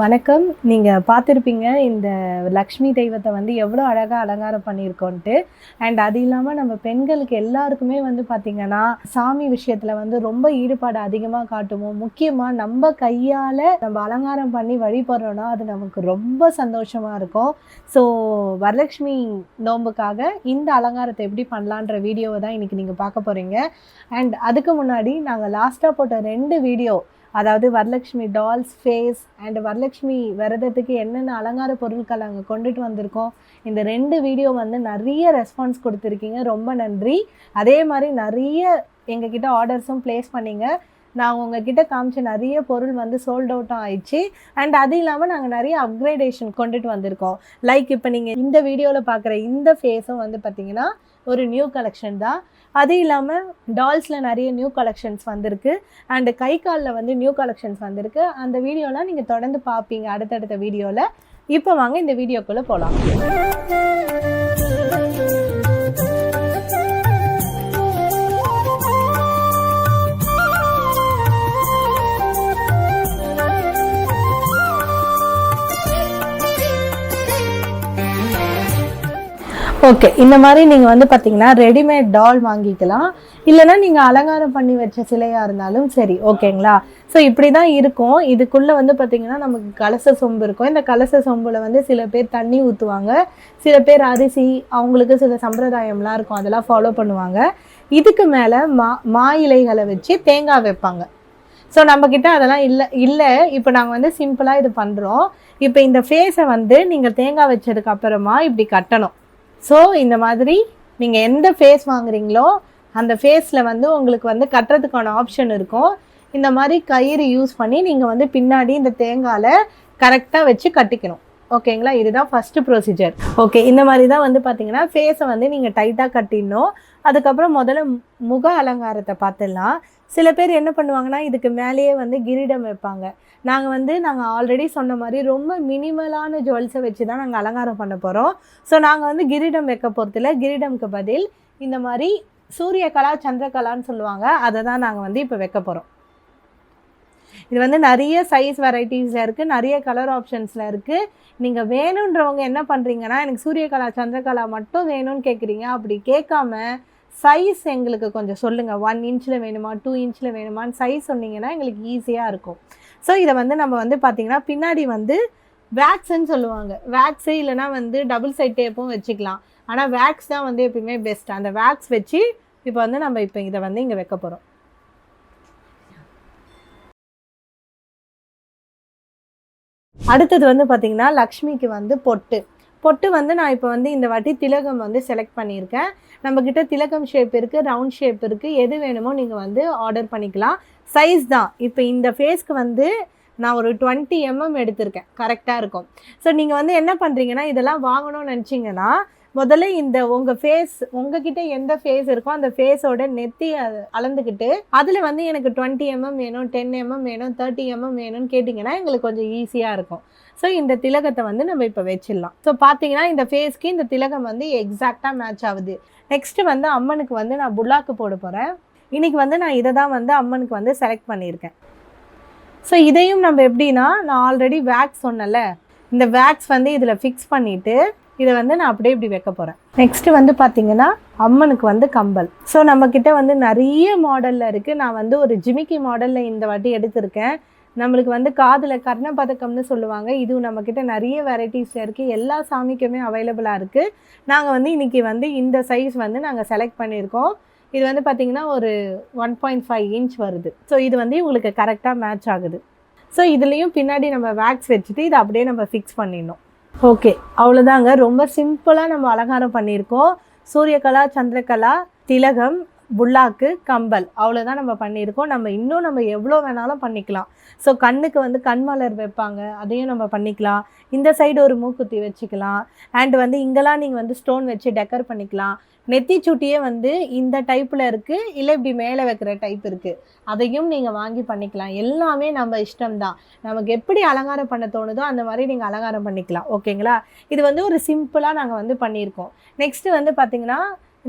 வணக்கம். நீங்கள் பார்த்துருப்பீங்க இந்த லக்ஷ்மி தெய்வத்தை வந்து எவ்வளோ அழகாக அலங்காரம் பண்ணியிருக்கோன்ட்டு. அண்ட் அது இல்லாமல் நம்ம பெண்களுக்கு எல்லாருக்குமே வந்து பார்த்திங்கன்னா சாமி விஷயத்தில் வந்து ரொம்ப ஈடுபாடு அதிகமாக காட்டுவோம் முக்கியமாக நம்ம கையால் நம்ம அலங்காரம் பண்ணி வழிபடுறோன்னா அது நமக்கு ரொம்ப சந்தோஷமாக இருக்கும். ஸோ வரலட்சுமி நோம்புக்காக இந்த அலங்காரத்தை எப்படி பண்ணலான்ற வீடியோவை தான் இன்றைக்கி நீங்கள் பார்க்க போகிறீங்க அண்ட் அதுக்கு முன்னாடி நாங்கள் லாஸ்ட்டாக போட்ட ரெண்டு வீடியோ அதாவது Varalakshmi dolls face and Varalakshmi விரதத்துக்கு என்னென்ன அலங்கார பொருட்கள் நாங்கள் கொண்டுட்டு வந்திருக்கோம். இந்த ரெண்டு வீடியோ வந்து நிறைய ரெஸ்பான்ஸ் கொடுத்துருக்கீங்க. ரொம்ப நன்றி. அதே மாதிரி நிறைய எங்ககிட்ட ஆர்டர்ஸும் ப்ளேஸ் பண்ணிங்க. நான் உங்ககிட்ட காமிச்ச நிறைய பொருள் வந்து சோல்ட் அவுட்டும் ஆயிடுச்சு. அண்ட் அது இல்லாமல் நாங்கள் நிறைய அப்கிரேடேஷன் கொண்டுட்டு வந்திருக்கோம். லைக் இப்போ நீங்கள் இந்த வீடியோவில் பார்க்குற இந்த ஃபேஸும் வந்து பார்த்தீங்கன்னா ஒரு நியூ கலெக்ஷன் தான். அது இல்லாமல் டால்ஸில் நிறைய நியூ கலெக்ஷன்ஸ் வந்திருக்கு. அண்டு கை காலில் வந்து நியூ கலெக்ஷன்ஸ் வந்திருக்கு. அந்த வீடியோலாம் நீங்கள் தொடர்ந்து பார்ப்பீங்க அடுத்தடுத்த வீடியோவில் இப்போ வாங்க இந்த வீடியோக்குள்ளே போகலாம் ஓகே இந்த மாதிரி நீங்கள் வந்து பார்த்தீங்கன்னா ரெடிமேட் டால் வாங்கிக்கலாம். இல்லைன்னா நீங்கள் அலங்காரம் பண்ணி வச்ச சிலையாக இருந்தாலும் சரி ஓகேங்களா? ஸோ இப்படி தான் இருக்கும். இதுக்குள்ளே வந்து பார்த்தீங்கன்னா நமக்கு கலச சொம்பு இருக்கும். இந்த கலச சொம்பில் வந்து சில பேர் தண்ணி ஊற்றுவாங்க சில பேர் அரிசி அவங்களுக்கு சில சம்பிரதாயம்லாம் இருக்கும். அதெல்லாம் ஃபாலோ பண்ணுவாங்க. இதுக்கு மேலே மா மா இலைகளை வச்சு தேங்காய் வைப்பாங்க. ஸோ நம்மக்கிட்ட அதெல்லாம் இல்லை இல்லை. இப்போ நாங்கள் வந்து சிம்பிளாக இது பண்ணுறோம் இப்போ இந்த ஃபேஸை வந்து நீங்கள் தேங்காய் வச்சதுக்கு அப்புறமா இப்படி கட்டணும். ஸோ இந்த மாதிரி நீங்கள் எந்த ஃபேஸ் வாங்குறீங்களோ அந்த ஃபேஸில் வந்து உங்களுக்கு வந்து கட்டுறதுக்கான ஆப்ஷன் இருக்கும். இந்த மாதிரி கயிறு யூஸ் பண்ணி நீங்கள் வந்து பின்னாடி இந்த தேங்காயில் கரெக்டாக வச்சு கட்டிக்கணும். ஓகேங்களா இதுதான் ஃபஸ்ட்டு ப்ரொசீஜர் ஓகே இந்த மாதிரி தான் வந்து பார்த்தீங்கன்னா ஃபேஸை வந்து நீங்கள் டைட்டாக கட்டிடணும். அதுக்கப்புறம் முதல்ல முக அலங்காரத்தை பார்த்துடலாம். சில பேர் என்ன பண்ணுவாங்கன்னா இதுக்கு மேலேயே வந்து கிரீடம் வைப்பாங்க. நாங்கள் வந்து நாங்கள் ஆல்ரெடி சொன்ன மாதிரி ரொம்ப மினிமலான ஜுவல்ஸை வச்சு தான் நாங்கள் அலங்காரம் பண்ண போகிறோம் ஸோ நாங்கள் வந்து கிரீடம் வைக்க போகிறதில்ல கிரீடம்க்கு பதில் இந்த மாதிரி சூரியகலா சந்திரகலான்னு சொல்லுவாங்க. அதை தான் நாங்கள் வந்து இப்போ வைக்க போகிறோம் இது வந்து நிறைய சைஸ் வெரைட்டிஸில் இருக்குது நிறைய கலர் ஆப்ஷன்ஸில் இருக்குது நீங்கள் வேணுன்றவங்க என்ன பண்ணுறீங்கன்னா எனக்கு சூரியகலா சந்திரகலா மட்டும் வேணும்னு கேட்குறீங்க அப்படி கேட்காம சைஸ் எங்களுக்கு கொஞ்சம் சொல்லுங்கள் ஒன் இன்ச்சில் வேணுமா டூ இன்ச்சில் வேணுமான்னு சைஸ் சொன்னீங்கன்னா எங்களுக்கு ஈஸியாக இருக்கும். ஸோ இதை வந்து நம்ம வந்து பார்த்திங்கன்னா பின்னாடி வந்து வேக்ஸ்ன்னு சொல்லுவாங்க. வேக்ஸு இல்லைனா வந்து டபுள் சைட் டேப்பும் வச்சுக்கலாம். ஆனால் வேக்ஸ் தான் வந்து எப்பயுமே பெஸ்ட் அந்த வேக்ஸ் வச்சு இப்போ வந்து நம்ம இப்போ இதை வந்து இங்கே வைக்க போகிறோம் அடுத்தது வந்து பார்த்திங்கன்னா லக்ஷ்மிக்கு வந்து பொட்டு. பொட்டு வந்து நான் இப்போ வந்து இந்த வாட்டி திலகம் வந்து செலக்ட் பண்ணியிருக்கேன். நம்மக்கிட்ட திலகம் ஷேப் இருக்குது ரவுண்ட் ஷேப் இருக்குது எது வேணுமோ நீங்கள் வந்து ஆர்டர் பண்ணிக்கலாம். சைஸ் தான். இப்போ இந்த ஃபேஸ்க்கு வந்து நான் ஒரு டுவெண்ட்டி எம்எம் எடுத்திருக்கேன். கரெக்டாக இருக்கும். ஸோ நீங்கள் வந்து என்ன பண்ணுறீங்கன்னா இதெல்லாம் வாங்கணும்னு நினச்சிங்கன்னா முதல்ல இந்த உங்கள் ஃபேஸ் உங்ககிட்ட எந்த ஃபேஸ் இருக்கோ அந்த ஃபேஸோட நெத்தி அ- அளந்துக்கிட்டு அதில் வந்து எனக்கு டுவெண்ட்டி எம்எம் வேணும் டென் எம்எம் வேணும் தேர்ட்டி எம்எம் வேணும்னு கேட்டிங்கன்னா எங்களுக்கு கொஞ்சம் ஈஸியாக இருக்கும். ஸோ இந்த திலகத்தை வந்து நம்ம இப்போ வச்சிடலாம். ஸோ பார்த்தீங்கன்னா இந்த ஃபேஸ்க்கு இந்த திலகம் வந்து எக்ஸாக்டாக மேட்ச் ஆகுது. நெக்ஸ்ட்டு வந்து அம்மனுக்கு வந்து நான் புல்லாக்கு போட போகிறேன் இன்றைக்கி வந்து நான் இதை தான் வந்து அம்மனுக்கு வந்து செலக்ட் பண்ணியிருக்கேன். ஸோ இதையும் நம்ம எப்படின்னா நான் ஆல்ரெடி வேக்ஸ் சொன்னேன்ல. இந்த வேக்ஸ் வந்து இதில் ஃபிக்ஸ் பண்ணிவிட்டு இதை வந்து நான் அப்படியே இப்படி வைக்க போகிறேன் நெக்ஸ்ட்டு வந்து பார்த்தீங்கன்னா அம்மனுக்கு வந்து கம்பல். ஸோ நம்மக்கிட்ட வந்து நிறைய மாடலில் இருக்குது நான் வந்து ஒரு ஜிமிக்கி மாடலில் இந்த வாட்டி எடுத்திருக்கேன். நம்மளுக்கு வந்து காதில் கர்ண பதக்கம்னு சொல்லுவாங்க. இதுவும் நம்மக்கிட்ட நிறைய வெரைட்டிஸில் இருக்குது எல்லா சாமிக்குமே அவைலபிளாக இருக்குது நாங்கள் வந்து இன்றைக்கி வந்து இந்த சைஸ் வந்து நாங்கள் செலக்ட் பண்ணியிருக்கோம். இது வந்து பார்த்திங்கன்னா ஒரு ஒன் பாயிண்ட் ஃபைவ் இன்ச் வருது. ஸோ இது வந்து உங்களுக்கு கரெக்டாக மேட்ச் ஆகுது. ஸோ இதுலேயும் பின்னாடி நம்ம வேக்ஸ் வச்சுட்டு இதை அப்படியே நம்ம ஃபிக்ஸ் பண்ணிடணும். ஓகே அவ்வளோதாங்க ரொம்ப சிம்பிளாக நம்ம அலங்காரம் பண்ணியிருக்கோம். சூரியகலா சந்திரகலா திலகம் புல்லாக்கு கம்பல். அவ்வளோதான் நம்ம பண்ணியிருக்கோம். நம்ம இன்னும் நம்ம எவ்வளோ வேணாலும் பண்ணிக்கலாம். ஸோ கண்ணுக்கு வந்து கண் மலர் வைப்பாங்க. அதையும் நம்ம பண்ணிக்கலாம். இந்த சைடு ஒரு மூக்குத்தி வச்சுக்கலாம். அண்ட் வந்து இங்கெல்லாம் நீங்கள் வந்து ஸ்டோன் வச்சு டெக்கர் பண்ணிக்கலாம். நெத்தி சுட்டியே வந்து இந்த டைப்பில் இருக்குது இல்லை இப்படி மேலே வைக்கிற டைப் இருக்குது அதையும் நீங்கள் வாங்கி பண்ணிக்கலாம். எல்லாமே நம்ம இஷ்டம்தான். நமக்கு எப்படி அலங்காரம் பண்ண தோணுதோ அந்த மாதிரி நீங்கள் அலங்காரம் பண்ணிக்கலாம். ஓகேங்களா இது வந்து ஒரு சிம்பிளாக நாங்கள் வந்து பண்ணியிருக்கோம். நெக்ஸ்ட்டு வந்து பார்த்திங்கன்னா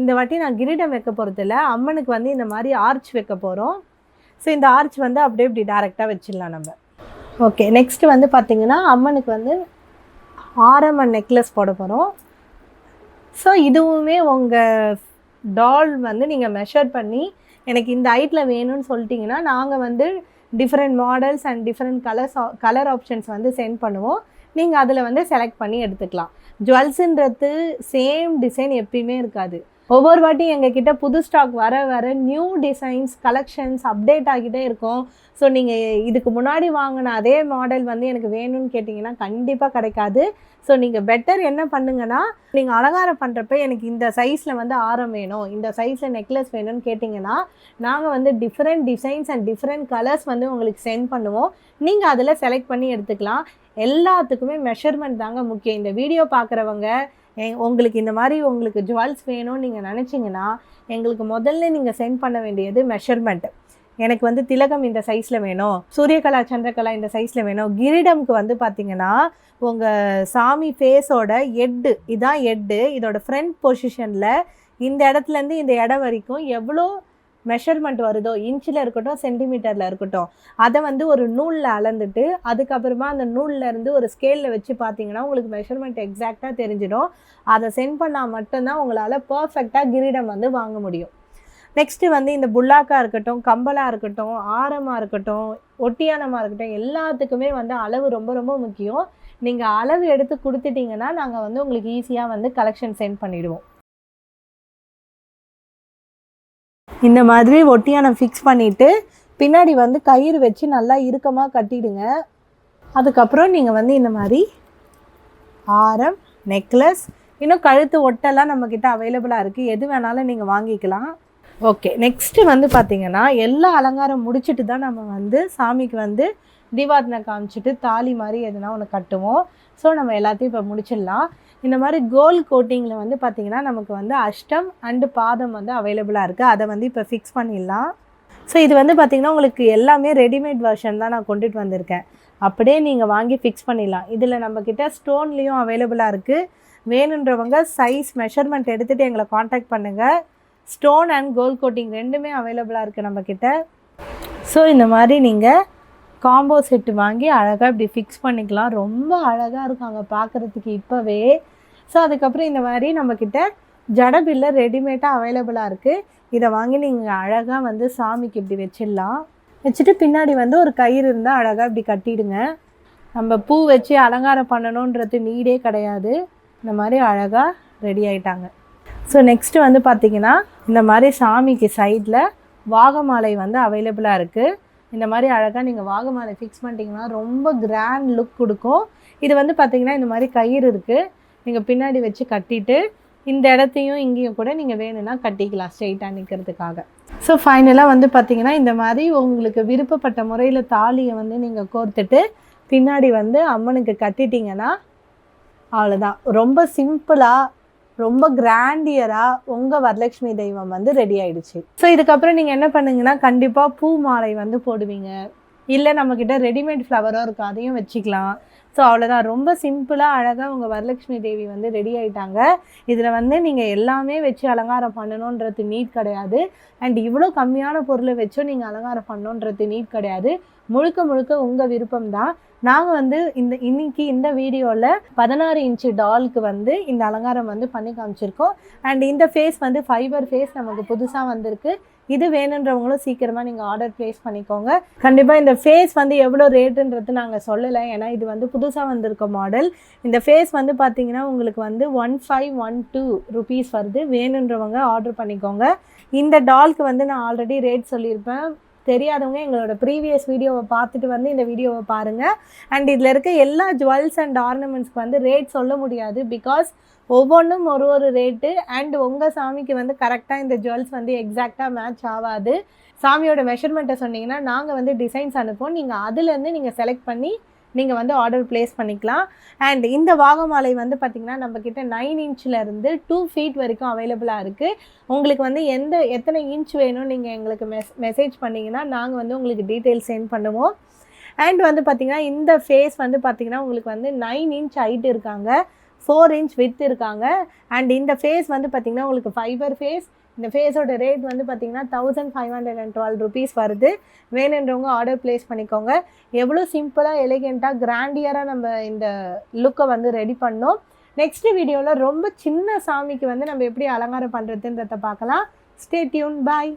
இந்த வாட்டி நான் கிரீடம் வைக்க போகிறதில்ல அம்மனுக்கு வந்து இந்த மாதிரி ஆர்ச் வைக்க போகிறோம் ஸோ இந்த ஆர்ச் வந்து அப்படியே இப்படி டேரெக்டாக வச்சிடலாம் நம்ம. ஓகே நெக்ஸ்ட்டு வந்து பார்த்திங்கன்னா அம்மனுக்கு வந்து ஆரமன் நெக்லஸ் போட போகிறோம் ஸோ இதுவுமே உங்கள் டால் வந்து நீங்கள் மெஷர் பண்ணி எனக்கு இந்த ஹைட்டில் வேணும்னு சொல்லிட்டிங்கன்னா நாங்கள் வந்து different models and different colours colour options வந்து சென்ட் பண்ணுவோம். நீங்கள் அதில் வந்து செலக்ட் பண்ணி எடுத்துக்கலாம். ஜுவல்ஸுன்றது சேம் டிசைன் எப்பயுமே இருக்காது. ஒவ்வொரு வாட்டி எங்ககிட்ட புது ஸ்டாக் வர வர நியூ டிசைன்ஸ் கலெக்ஷன்ஸ் அப்டேட் ஆகிட்டே இருக்கும். ஸோ நீங்கள் இதுக்கு முன்னாடி வாங்கின அதே மாடல் வந்து எனக்கு வேணும்னு கேட்டிங்கன்னா கண்டிப்பாக கிடைக்காது. ஸோ நீங்கள் பெட்டர் என்ன பண்ணுங்கன்னா நீங்கள் அலங்காரம் பண்ணுறப்ப எனக்கு இந்த சைஸில் வந்து ஆரம் வேணும் இந்த சைஸில் நெக்லஸ் வேணும்னு கேட்டிங்கன்னா நாங்கள் வந்து different designs and different colours வந்து உங்களுக்கு சென்ட் பண்ணுவோம். நீங்கள் அதில் செலக்ட் பண்ணி எடுத்துக்கலாம். எல்லாத்துக்குமே மெஷர்மெண்ட் தாங்க முக்கியம். இந்த வீடியோ பார்க்குறவங்க எ- உங்களுக்கு இந்த மாதிரி உங்களுக்கு ஜுவல்ஸ் வேணும்னு நீங்கள் நினச்சிங்கன்னா எங்களுக்கு முதல்ல நீங்கள் சென்ட் பண்ண வேண்டியது மெஷர்மெண்ட் எனக்கு வந்து திலகம் இந்த சைஸில் வேணும் சூரியகலா சந்திரகலா இந்த சைஸில் வேணும். கிரீடம்க்கு வந்து பார்த்தீங்கன்னா உங்கள் சாமி ஃபேஸோட எட்டு இதான் எட்டு இதோட ஃப்ரண்ட் பொசிஷனில் இந்த இடத்துலேருந்து இந்த இடம் வரைக்கும் எவ்வளோ மெஷர்மெண்ட் வருதோ இன்ச்சில் இருக்கட்டும் சென்டிமீட்டரில் இருக்கட்டும் அதை வந்து ஒரு நூலில் அளந்துட்டு அதுக்கப்புறமா அந்த நூல்லேருந்து ஒரு ஸ்கேலில் வச்சு பார்த்தீங்கன்னா உங்களுக்கு மெஷர்மெண்ட் எக்ஸாக்டாக தெரிஞ்சிடும். அதை சென்ட் பண்ணால் மட்டும்தான் உங்களால் பர்ஃபெக்டாக கிரீடம் வந்து வாங்க முடியும். நெக்ஸ்ட்டு வந்து இந்த புல்லாக்காக இருக்கட்டும் கம்பலாக இருக்கட்டும் ஆரமாக இருக்கட்டும் ஒட்டியானமாக இருக்கட்டும் எல்லாத்துக்குமே வந்து அளவு ரொம்ப ரொம்ப முக்கியம். நீங்கள் அளவு எடுத்து கொடுத்துட்டிங்கன்னா நாங்கள் வந்து உங்களுக்கு ஈஸியாக வந்து கலெக்ஷன் சென்ட் பண்ணிவிடுவோம் இந்த மாதிரி ஒட்டியானம் ஃபிக்ஸ் பண்ணிவிட்டு பின்னாடி வந்து கயிறு வச்சு நல்லா இறுக்கமாக கட்டிடுங்க. அதுக்கப்புறம் நீங்கள் வந்து இந்த மாதிரி ஆரம் நெக்லஸ் இன்னும் கழுத்து ஒட்டெல்லாம் நம்மக்கிட்ட அவைலபிளாக இருக்குது எது வேணாலும் நீங்கள் வாங்கிக்கலாம். ஓகே நெக்ஸ்ட்டு வந்து பார்த்திங்கன்னா எல்லா அலங்காரம் முடிச்சுட்டு தான் நம்ம வந்து சாமிக்கு வந்து தீபாவளி காமிச்சிட்டு தாலி மாதிரி எதுனா ஒன்று கட்டுவோம். ஸோ நம்ம எல்லாத்தையும் இப்போ முடிச்சிடலாம். இந்த மாதிரி கோல் கோட்டிங்கில் வந்து பார்த்திங்கன்னா நமக்கு வந்து அஷ்டம் அண்டு பாதம் வந்து அவைலபிளாக இருக்குது அதை வந்து இப்போ ஃபிக்ஸ் பண்ணிடலாம். ஸோ இது வந்து பார்த்திங்கன்னா உங்களுக்கு எல்லாமே ரெடிமேட் வெர்ஷன் தான் நான் கொண்டுட்டு வந்திருக்கேன். அப்படியே நீங்கள் வாங்கி ஃபிக்ஸ் பண்ணிடலாம். இதில் நம்மக்கிட்ட ஸ்டோன்லேயும் அவைலபிளாக இருக்குது வேணுன்றவங்க சைஸ் மெஷர்மெண்ட் எடுத்துகிட்டு எங்களை காண்டாக்ட் பண்ணுங்கள் ஸ்டோன் அண்ட் கோல்ட் கோட்டிங் ரெண்டுமே அவைலபிளாக இருக்குது நம்மக்கிட்ட ஸோ இந்த மாதிரி நீங்கள் காம்போ செட்டு வாங்கி அழகாக இப்படி ஃபிக்ஸ் பண்ணிக்கலாம். ரொம்ப அழகாக இருக்காங்க பார்க்குறதுக்கு இப்போவே. ஸோ அதுக்கப்புறம் இந்த மாதிரி நம்மக்கிட்ட ஜடபில்ல ரெடிமேடாக அவைலபிளாக இருக்குது இதை வாங்கி நீங்கள் அழகாக வந்து சாமிக்கு இப்படி வச்சிடலாம். வச்சுட்டு பின்னாடி வந்து ஒரு கயிறு இருந்தால் அழகாக இப்படி கட்டிடுங்க. நம்ம பூ வச்சு அலங்காரம் பண்ணணுன்றது நீடே கிடையாது. இந்த மாதிரி அழகாக ரெடி ஆயிட்டாங்க. ஸோ நெக்ஸ்ட்டு வந்து பார்த்திங்கன்னா இந்த மாதிரி சாமிக்கு சைடில் வாகமாலை வந்து அவைலபிளாக இருக்குது இந்த மாதிரி அழகாக நீங்கள் வாகமாலை ஃபிக்ஸ் பண்ணிட்டீங்கன்னா ரொம்ப கிராண்ட் லுக் கொடுக்கும். இது வந்து பார்த்திங்கன்னா இந்த மாதிரி கயிறு இருக்குது நீங்கள் பின்னாடி வச்சு கட்டிட்டு இந்த இடத்தையும் இங்கேயும் கூட நீங்கள் வேணும்னா கட்டிக்கலாம் ஸ்ட்ரெயிட்டாக நிற்கிறதுக்காக ஸோ ஃபைனலாக வந்து பார்த்திங்கன்னா இந்த மாதிரி உங்களுக்கு விருப்பப்பட்ட முறையில் தாலியை வந்து நீங்கள் கோர்த்துட்டு பின்னாடி வந்து அம்மனுக்கு கட்டிட்டீங்கன்னா அவ்வளோதான் ரொம்ப சிம்பிளாக ரொம்ப கிராண்டியராக உங்கள் வரலட்சுமி தெய்வம் வந்து ரெடி ஆயிடுச்சு. ஸோ இதுக்கப்புறம் நீங்கள் என்ன பண்ணுங்கன்னா கண்டிப்பாக பூ மாலை வந்து போடுவீங்க. இல்லை நம்மக்கிட்ட ரெடிமேட் ஃப்ளவரோ இருக்கும் அதையும் வச்சுக்கலாம். ஸோ அவ்வளோதான் ரொம்ப சிம்பிளாக அழகாக உங்கள் வரலட்சுமி தேவி வந்து ரெடி ஆகிட்டாங்க இதில் வந்து நீங்கள் எல்லாமே வச்சு அலங்காரம் பண்ணணுன்றது நீட் கிடையாது. அண்ட் இவ்வளோ கம்மியான பொருளை வச்சும் நீங்கள் அலங்காரம் பண்ணணுன்றது நீட் கிடையாது. முழுக்க முழுக்க உங்கள் விருப்பம் தான் நாங்கள் வந்து இந்த இன்னைக்கு இந்த வீடியோவில் பதினாறு இன்ச்சு டாலுக்கு வந்து இந்த அலங்காரம் வந்து பண்ணி காமிச்சிருக்கோம். அண்ட் இந்த ஃபேஸ் வந்து ஃபைபர் ஃபேஸ் நமக்கு புதுசாக வந்திருக்கு. இது வேணுன்றவங்களும் சீக்கிரமாக நீங்கள் ஆர்டர் ப்ளேஸ் பண்ணிக்கோங்க. கண்டிப்பாக இந்த ஃபேஸ் வந்து எவ்வளோ ரேட்டுன்றது நாங்கள் சொல்லலை. ஏன்னா இது வந்து புதுசாக வந்திருக்க மாடல் இந்த ஃபேஸ் வந்து பார்த்தீங்கன்னா உங்களுக்கு வந்து one five one two rupees வருது. வேணுன்றவங்க ஆர்டர் பண்ணிக்கோங்க. இந்த டால்க்கு வந்து நான் ஆல்ரெடி ரேட் சொல்லியிருப்பேன். தெரியாதவங்க எங்களோட ப்ரீவியஸ் வீடியோவை பார்த்துட்டு வந்து இந்த வீடியோவை பாருங்கள் அண்ட் இதில் இருக்க எல்லா ஜுவல்ஸ் அண்ட் ஆர்னமெண்ட்ஸ்க்கு வந்து ரேட் சொல்ல முடியாது. பிகாஸ் ஒவ்வொன்றும் ஒரு ஒரு ரேட்டு அண்ட் உங்கள் சாமிக்கு வந்து கரெக்டாக இந்த ஜுவல்ஸ் வந்து எக்ஸாக்டாக மேட்ச் ஆகாது. சாமியோட மெஷர்மெண்ட்டை சொன்னீங்கன்னா நாங்கள் வந்து டிசைன்ஸ் அனுப்புவோம். நீங்கள் அதுலேருந்து நீங்கள் செலக்ட் பண்ணி நீங்கள் வந்து ஆர்டர் ப்ளேஸ் பண்ணிக்கலாம். அண்ட் இந்த வாகமாலை வந்து பார்த்திங்கன்னா நம்மக்கிட்ட நைன் இன்ச்சிலேருந்து டூ ஃபீட் வரைக்கும் அவைலபிளாக இருக்குது உங்களுக்கு வந்து எந்த எத்தனை இன்ச் வேணும் நீங்கள் எங்களுக்கு மெஸ் மெசேஜ் பண்ணிங்கன்னா நாங்கள் வந்து உங்களுக்கு டீட்டெயில்ஸ் சென்ட் பண்ணுவோம். அண்ட் வந்து பார்த்திங்கன்னா இந்த ஃபேஸ் வந்து பார்த்திங்கன்னா உங்களுக்கு வந்து நைன் இன்ச் ஹைட் இருக்காங்க. ஃபோர் இன்ச் வித் இருக்காங்க. அண்ட் இந்த ஃபேஸ் வந்து பார்த்திங்கன்னா உங்களுக்கு ஃபைபர் ஃபேஸ் இந்த ஃபேஸோட ரேட் வந்து பார்த்தீங்கன்னா thousand five hundred and twelve rupees வருது. வேணுன்றவங்க ஆர்டர் ப்ளேஸ் பண்ணிக்கோங்க. எவ்வளோ சிம்பிளாக எலிகெண்ட்டாக கிராண்டியராக நம்ம இந்த லுக்கை வந்து ரெடி பண்ணோம். நெக்ஸ்ட் வீடியோவில் ரொம்ப சின்ன சாமிக்கு வந்து நம்ம எப்படி அலங்காரம் பண்ணுறதுன்றத பார்க்கலாம். ஸ்டே டியூன் பாய்